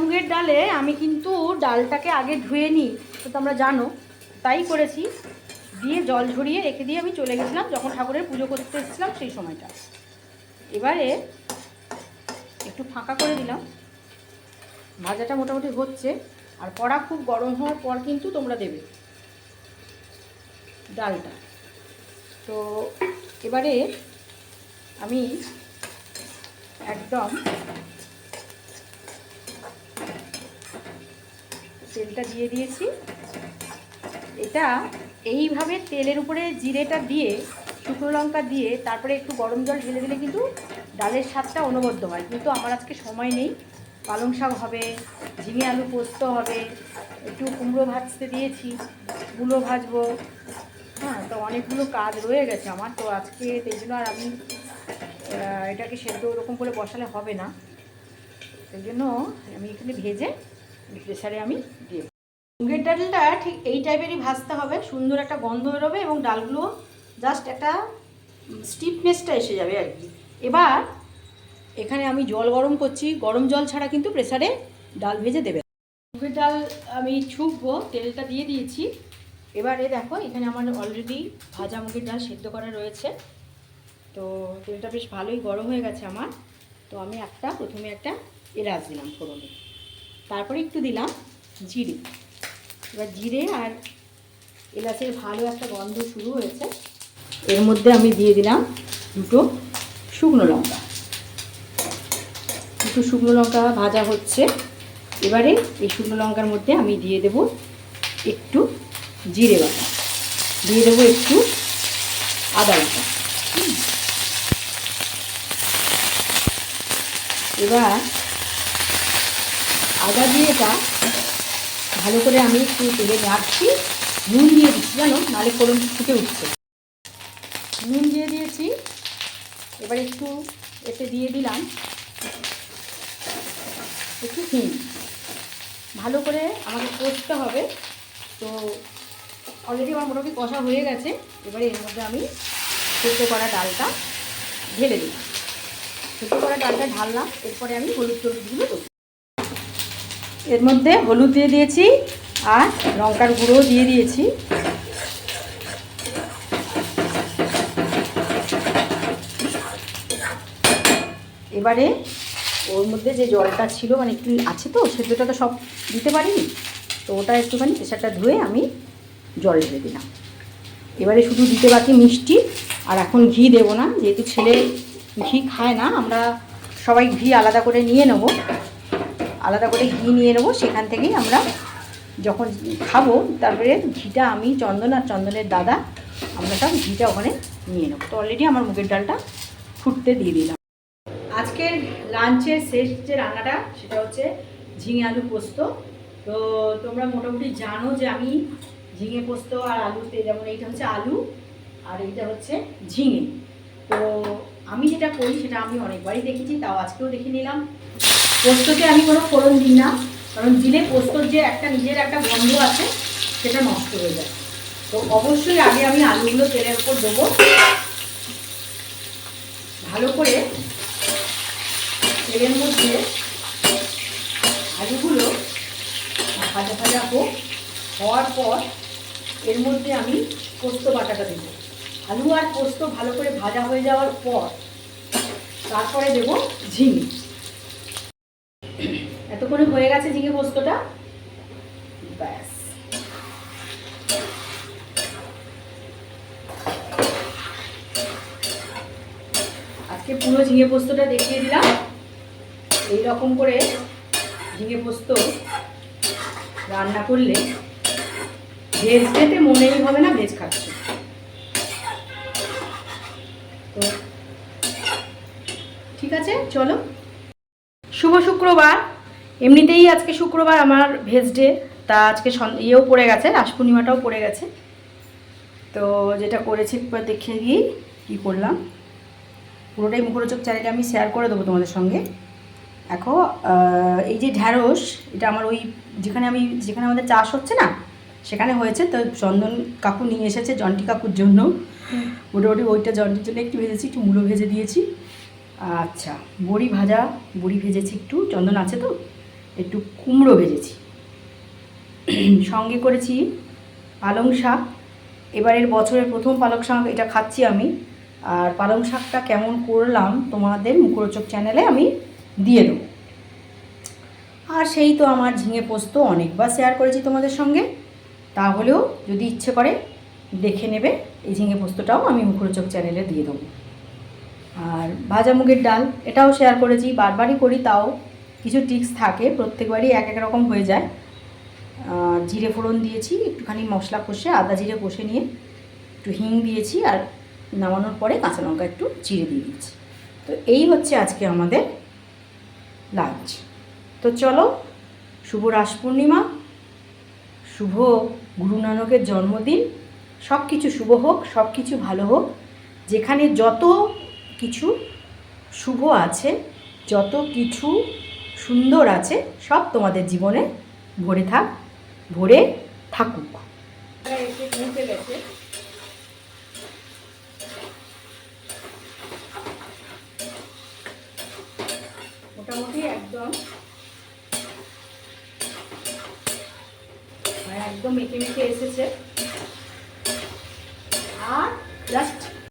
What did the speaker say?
মুগের ডালে আমি কিন্তু ডালটাকে আগে ধুয়ে নিই, তো তোমরা জানো, তাই করেছি। দিয়ে জল ঝরিয়ে রেখে দিয়ে আমি চলে গেছিলাম যখন ঠাকুরের পুজো করতে এসেছিলাম সেই সময়টা। এবারে একটু ফাঁকা করে দিলাম। ভাজাটা মোটামুটি হচ্ছে, আর কড়া খুব গরম হওয়ার পর কিন্তু তোমরা দেবে ডালটা। তো এবারে আমি একদম তেলটা দিয়ে দিয়েছি। এটা এইভাবে তেলের উপরে জিরেটা দিয়ে, শুকনো লঙ্কা দিয়ে, তারপরে একটু গরম জল ঢেলে দিলে কিন্তু ডালের স্বাদটা অনবদ্য হয়। কিন্তু আমার আজকে সময় নেই। পালং শাক হবে, ঝিঙে আলু পোস্ত হবে, একটু কুমড়ো ভাজতে দিয়েছি মূলো ভাজবো। হ্যাঁ তো অনেকগুলো কাজ রয়ে গেছে আমার, তো আজকে সেই জন্য আর আমি এটাকে সেদ্ধ ওরকম করে বসালে হবে না। সেই জন্য আমি এখানে ভেজে প্রেসারে আমি দিয়ে মুগের ডালটা ঠিক এই টাইপেরই ভাজতে হবে, সুন্দর একটা গন্ধ বেরোবে এবং ডালগুলো জাস্ট একটা স্টিফনেসটা এসে যাবে আর কি। এবার এখানে আমি জল গরম করছি, গরম জল ছাড়া কিন্তু প্রেসারে ডাল ভেজে দেবে মুগের ডাল আমি ছুকবো তেলটা দিয়ে দিয়েছি। এবারে দেখো, এখানে আমার অলরেডি ভাজা মুগের ডাল সেদ্ধ করা রয়েছে। তো তেলটা বেশ ভালোই গরম হয়ে গেছে আমার। তো আমি একটা, প্রথমে একটা এলাচ দিলাম ফোড়নে। তারপরে একটু দিলাম জিরে। এবার জিরে আর এলাচের ভালো একটা গন্ধ শুরু হয়েছে। এর মধ্যে আমি দিয়ে দিলাম দুটো শুকনো লঙ্কা। দুটো শুকনো লঙ্কা ভাজা হচ্ছে। এবারে এই শুকনো লঙ্কার মধ্যে আমি দিয়ে দেব একটু জিরে বাটা। দিয়ে দেবো একটু আদা বাটা। এবার আদা দিয়ে এটা ভালো করে আমি একটু তেলে রাখছি, নুন দিয়ে দিচ্ছি, জানো? নালে ফোড়ন ফুটে উঠছে। নুন দিয়ে দিয়েছি। এবার একটু এতে দিয়ে দিলাম একটু হিং। ভালো করে আমাকে কষতে হবে। তো অলরেডি আমার মোটামুটি কষা হয়ে গেছে। এবারে এর মধ্যে আমি সেদ্ধ করা ডালটা ঢেলে দিলাম। সেদ্ধ করা ডালটা ঢাললাম। এরপরে আমি হলুদ টলুদগুলো দেবো। এর মধ্যে হলুদ দিয়ে দিয়েছি আর লঙ্কার গুঁড়ো দিয়ে দিয়েছি। এবারে ওর মধ্যে যে জলটা ছিল মানে একটু আছে তো, সেদ্ধটা তো সব দিতে পারিনি, তো ওটা একটুখানি প্রেশারটা ধুয়ে আমি জল ঢেলে দিলাম। এবারে শুধু দিতে বাকি মিষ্টি, আর এখন ঘি দেবো না, যেহেতু ছেলে ঘি খায় না, আমরা সবাই ঘি আলাদা করে নিয়ে নেব। আলাদা করে ঘি নিয়ে নেব, সেখান থেকেই আমরা যখন খাব, তারপরে ঘিটা আমি, চন্দন আর চন্দনের দাদা, আমরা সব ঘিটা ওখানে নিয়ে নেব। তো অলরেডি আমার মুগের ডালটা ফুটতে দিয়ে দিলাম। আজকের লাঞ্চের শেষ যে রান্নাটা, সেটা হচ্ছে ঝিঙে আলু পোস্ত। তো তোমরা মোটামুটি জানো যে আমি ঝিঙে পোস্ত আর আলুতে যেমন এইটা হচ্ছে আলু, আর এইটা হচ্ছে ঝিঙে। তো আমি যেটা করি, সেটা আমি অনেকবারই দেখেছি, তাও আজকেও দেখে নিলাম। পোস্ততে আমি কোনো ফোড়ন দিই না, কারণ দিলে পোস্তর যে একটা নিজের একটা গন্ধ আছে, সেটা নষ্ট হয়ে যায়। তো অবশ্যই আগে আমি আলুগুলো তেলের উপর দেবো। ভালো করে তেলের মধ্যে আলুগুলো ভাজা ভাজা হোক, হওয়ার পর এর মধ্যে আমি পোস্ত বাটাটা দেব। আলু আর পোস্ত ভালো করে ভাজা হয়ে যাওয়ার পর তারপরে দেব ঝিঙে। এতক্ষণে হয়ে গেছে ঝিঙে পোস্তটা? ব্যাস। আজকে পুরো ঝিঙে পোস্তটা দেখিয়ে দিলাম। এই রকম করে ঝিঙে পোস্ত রান্না করলে ভেজ খেতে মনেই হবে না, ভেজ খাচ্ছে। তো ঠিক আছে, চলো। শুভ শুক্রবার। এমনিতেই আজকে শুক্রবার আমার ভেজ ডে তা আজকে ইয়েও পড়ে গেছে রাস পূর্ণিমাটাও পড়ে গেছে। তো যেটা করেছি দেখে গিয়ে কী করলাম। পুরোটাই মুখরোচক চ্যানেলে আমি শেয়ার করে দেবো তোমাদের সঙ্গে। আহ, এই যে ঢ্যাঁড়স এটা আমার ওই যেখানে আমি যেখানে আমাদের চাষ হচ্ছে না সেখানে হয়েছে। তো চন্দন কাকু নিয়ে এসেছে জন্টি কাকুর জন্য। মোটামুটি ওইটা জন্টির জন্য একটু ভেজেছি একটু মূলো ভেজে দিয়েছি। আচ্ছা বড়ি ভাজা বড়ি ভেজেছি একটু। চন্দন আছে তো? একটু কুমড়ো ভেজেছি। সঙ্গে করেছি পালং শাক। এবারের বছরের প্রথম পালং শাক এটা খাচ্ছি আমি। আর পালং শাকটা কেমন করলাম তোমাদের মুখরোচক চ্যানেলে আমি দিয়ে দেবো। আর সেই তো আমার ঝিঙে পোস্ত অনেকবার শেয়ার করেছি তোমাদের সঙ্গে। তাহলেও যদি ইচ্ছে করে দেখে নেবে, এই ঝিঙে পোস্তটাও আমি মুখরোচক চ্যানেলে দিয়ে দেবো। আর ভাজা মুগের ডাল, এটাও শেয়ার করেছি, বারবারই করি, তাও কিছু টিক্স থাকে, প্রত্যেকবারই এক এক রকম হয়ে যায়। জিরে ফোড়ন দিয়েছি, একটুখানি মশলা কষে, আদা জিরে কষে নিয়ে একটু হিং দিয়েছি আর নামানোর পরে কাঁচা লঙ্কা একটু চিড়ে দিয়ে দিয়েছি। তো এই হচ্ছে আজকে আমাদের লাঞ্চ তো চলো, শুভ রাস পূর্ণিমা, শুভ গুরু নানকের জন্মদিন। সব কিছু শুভ হোক সব কিছু ভালো হোক। যেখানে যত কিছু শুভ আছে, যত কিছু সুন্দর আছে, সব তোমাদের জীবনে ভরে থাক, ভরে থাকুক। মোটামুটি একদম। একদম মেখে মেখে এসেছে। আর জাস্ট